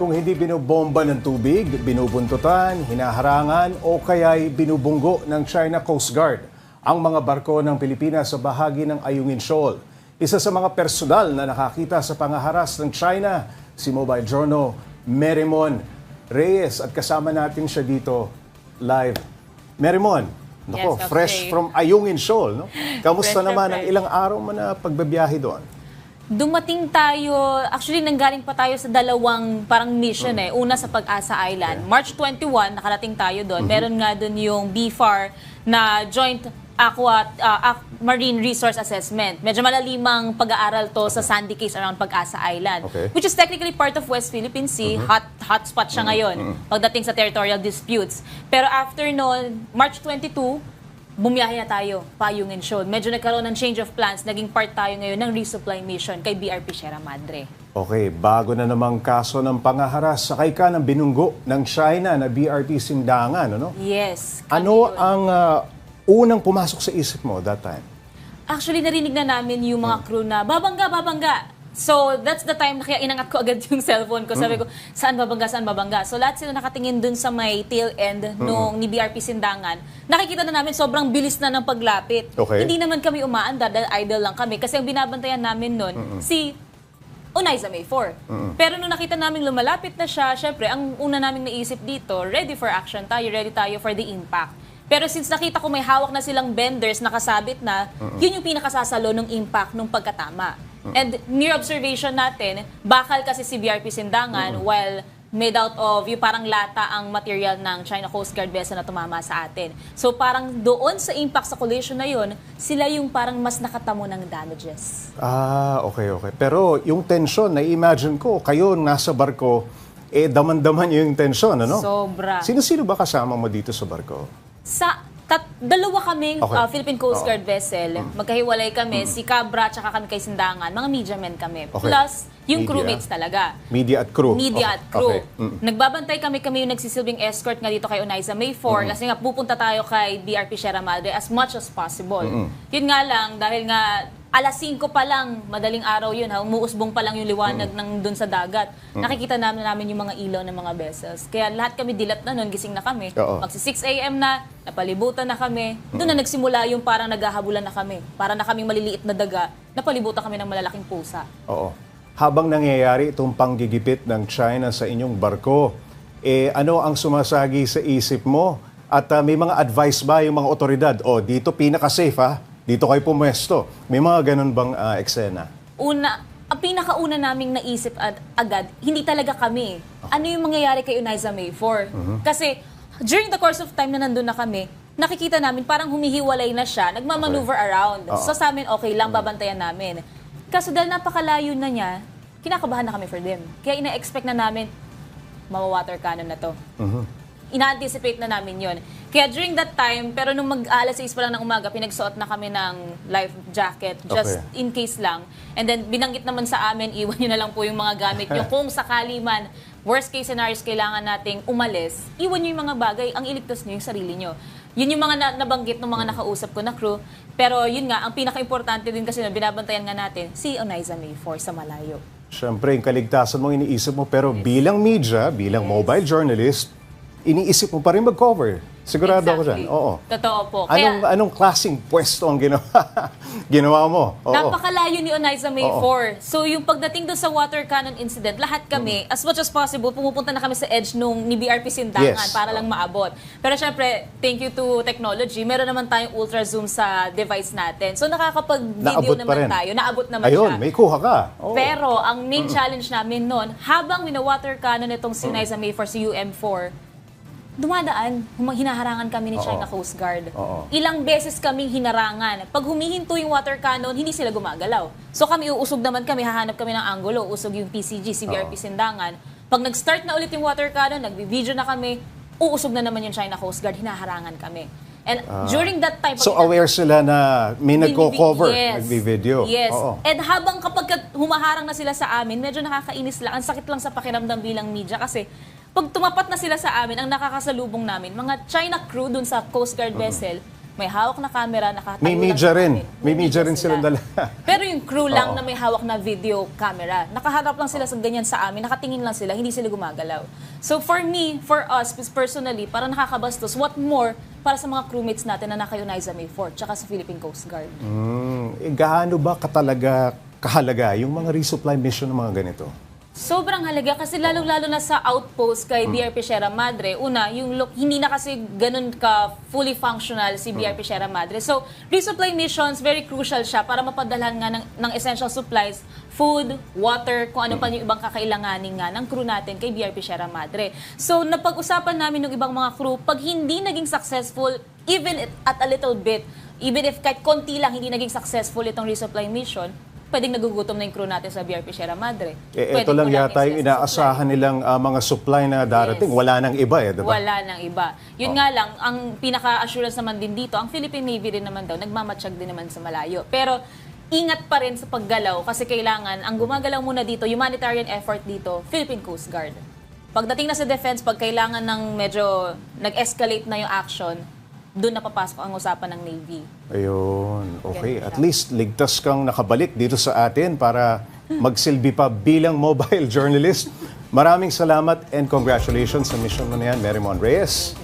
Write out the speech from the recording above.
Kung hindi binobomba ng tubig, binubuntutan, hinaharangan o kaya'y binubunggo ng China Coast Guard ang mga barko ng Pilipinas sa bahagi ng Ayungin Shoal. Isa sa mga personal na nakakita sa pangaharas ng China, si Mobile Journal Merimon Reyes at kasama natin siya dito live. Merimon, nako, Yes, okay. fresh from Ayungin Shoal, no? Kamusta Fresh, naman ang ilang araw mo na pagbabiyahe doon? Dumating tayo, actually nanggaling pa tayo sa dalawang parang mission eh. Una sa Pag-asa Island. March 21, nakarating tayo doon. Meron nga doon yung BFAR na Joint Aqua, Aqu- Marine Resource Assessment. Medyo malalimang pag-aaral to sa sandy case around Pag-asa Island. Okay. Which is technically part of West Philippine Sea. Hot hotspot siya ngayon pagdating sa territorial disputes. Pero after noon, March 22, bumiyahe na tayo, Payungin Shoal. Medyo nagkaroon ng change of plans. Naging part tayo ngayon ng resupply mission kay BRP Sierra Madre. Okay, bago na namang kaso ng pangaharas, sakay ka ng binunggo ng China na BRP Sindangan, ano? Yes. Ano yun. ang ah, unang pumasok sa isip mo that time? Actually, narinig na namin yung mga crew na, babangga, babangga. So, that's the time na kaya inangat ko agad yung cellphone ko. Sabi ko, saan babangga, saan babangga? So, lahat sila nakatingin dun sa may tail end nung ni BRP Sindangan. Nakikita na namin sobrang bilis na ng paglapit. Okay. Hindi naman kami umaanda dahil idle lang kami. Kasi ang binabantayan namin nun, si Onaiza May 4. Pero nung nakita namin lumalapit na siya, syempre, ang una naming naisip dito, ready for action tayo, ready tayo for the impact. Pero since nakita ko may hawak na silang benders nakasabit na, yun yung pinakasasalo ng impact nung pagkatama. And near observation natin, bakal kasi si BRP Sindangan while made out of yung parang lata ang material ng China Coast Guard vessel na tumama sa atin. So parang doon sa impact sa collision na yun, sila yung parang mas nakatamo ng damages. Ah, okay, okay. Pero yung tension, na-imagine ko, kayo nasa barko, eh daman-daman yung tension, ano? Sobra. Sino-sino ba kasama mo dito sa barko? Sa tat, dalawa kaming Okay. uh, Philippine Coast Oo. Guard vessel. Magkahiwalay kami, si Cabra tsaka kami kay Sindangan. Mga media men kami. Okay. Plus, yung Media. crewmates talaga. Media at crew. Media Okay, at crew. okay. Mm. Nagbabantay kami kami yung nagsisilbing escort nga dito kay Onaiza May 4 kasi nga pupunta tayo kay BRP Sierra Madre as much as possible. Yun nga lang, dahil nga alas 5 pa lang, madaling araw yun, ha, umuusbong pa lang yung liwanag ng dun sa dagat. Nakikita namin namin yung mga ilaw ng mga vessels. Kaya lahat kami dilat na nun, gising na kami. Oo. Magsi 6 a.m. na, napalibutan na kami. Doon na nagsimula yung parang naghahabulan na kami. Para na kaming maliliit na daga, napalibutan kami ng malalaking pusa. Oo. Habang nangyayari itong panggigipit ng China sa inyong barko, eh ano ang sumasagi sa isip mo? At ah, may mga advice ba yung mga otoridad? O, dito pinaka-safe ha? Dito kayo pumwesto. May mga ganun bang ah, eksena? una, ang pinakauna naming naisip ad, agad, hindi talaga kami. Ano yung mangyayari kay Uniza May 4? Kasi during the course of time na nandun na kami, nakikita namin parang humihiwalay na siya, nagmamaneuver around. Oo. So sa amin, okay lang, babantayan namin. Kaso dahil napakalayo na niya, kinakabahan na kami for them. Kaya ina-expect na namin, mawa-water cannon na to ina-anticipate na namin yon. Kaya during that time, pero nung mag-alas 6 pa lang ng umaga, pinagsuot na kami ng life jacket just Okay. in case lang. And then binanggit naman sa amin, iwan nyo na lang po yung mga gamit nyo. Kung sakali man, worst case scenarios, kailangan nating umalis, iwan nyo yung mga bagay, ang iligtas nyo yung sarili nyo. Yun yung mga na- nabanggit ng mga nakausap ko na crew. Pero yun nga, ang pinaka-importante din kasi na binabantayan nga natin, si Onaiza May 4 sa malayo. Siyempre, yung kaligtasan mo iniisip mo, pero bilang media, bilang mobile journalist, iniisip mo pa rin mag-cover. Sigurado ako dyan. Exactly. Oo. Totoo po. Anong, Kaya- anong klaseng pwesto ang ginawa, ginawa mo? Oo. Napakalayo ni Onaiza May Oo. 4. So yung pagdating doon sa water cannon incident, lahat kami, as much as possible, pumupunta na kami sa edge nung ni BRP Sindangan Yes. para lang maabot. Pero syempre, thank you to technology, meron naman tayong ultra zoom sa device natin. So nakakapag-video naman rin. tayo. Naabot naman Ayun, siya. may kuha ka. Oo. Pero ang main challenge namin noon, habang wina-water cannon itong si Onaiza May 4 si UM4, dumadaan, huma- hinaharangan kami ni Oo. China Coast Guard. Oo. Ilang beses kaming hinarangan. Pag humihinto yung water cannon, hindi sila gumagalaw. So kami uusog naman kami, hahanap kami ng angulo, usog yung PCG, CBRP Sindangan. Pag nag-start na ulit yung water cannon, nag-video na kami, uusog na naman yung China Coast Guard, hinaharangan kami. And during that time... Ah. pag So aware sila na may nagko-cover, Yes. nagbi-video. Yes. Oo. And habang kapag ka- humaharang na sila sa amin, medyo nakakainis lang. Ang sakit lang sa pakiramdam bilang media kasi pag tumapat na sila sa amin, ang nakakasalubong namin, mga China crew dun sa Coast Guard vessel, may hawak na camera, nakatayo May media rin. May media rin sila. silang dala. Pero yung crew lang Oo. na may hawak na video camera, nakaharap lang sila sa ganyan sa amin, nakatingin lang sila, hindi sila gumagalaw. So for me, for us personally, para nakakabastos, what more para sa mga crewmates natin na naka-United sa May 4 tsaka sa Philippine Coast Guard. Mm, eh, gaano ba katalaga kahalaga yung mga resupply mission ng mga ganito? Sobrang halaga kasi lalo-lalo na sa outpost kay BRP Sierra Madre. Una, yung look, hindi na kasi ganun ka fully functional si BRP Sierra Madre. So, resupply missions, very crucial siya para mapadalhan nga ng, ng essential supplies, food, water, kung ano pa yung ibang kakailanganin nga ng crew natin kay BRP Sierra Madre. So, napag-usapan namin ng ibang mga crew, pag hindi naging successful, even at a little bit, even if kahit konti lang hindi naging successful itong resupply mission, pwedeng nagugutom na yung crew natin sa BRP Sierra Madre. Eh, ito lang yata yung inaasahan nilang ah, mga supply na darating. Yes. Wala nang iba eh, di ba? Wala nang iba. Yun nga lang, ang pinaka-assurance naman din dito, ang Philippine Navy rin naman daw, nagmamatsyag din naman sa malayo. Pero ingat pa rin sa paggalaw kasi kailangan, ang gumagalaw muna dito, humanitarian effort dito, Philippine Coast Guard. Pagdating na sa defense, pag kailangan ng medyo nag-escalate na yung action, doon na papasok ang usapan ng Navy. Ayun, okay. At least ligtas kang nakabalik dito sa atin para magsilbi pa bilang mobile journalist. Maraming salamat and congratulations sa mission mo na yan, Mary Mon Reyes.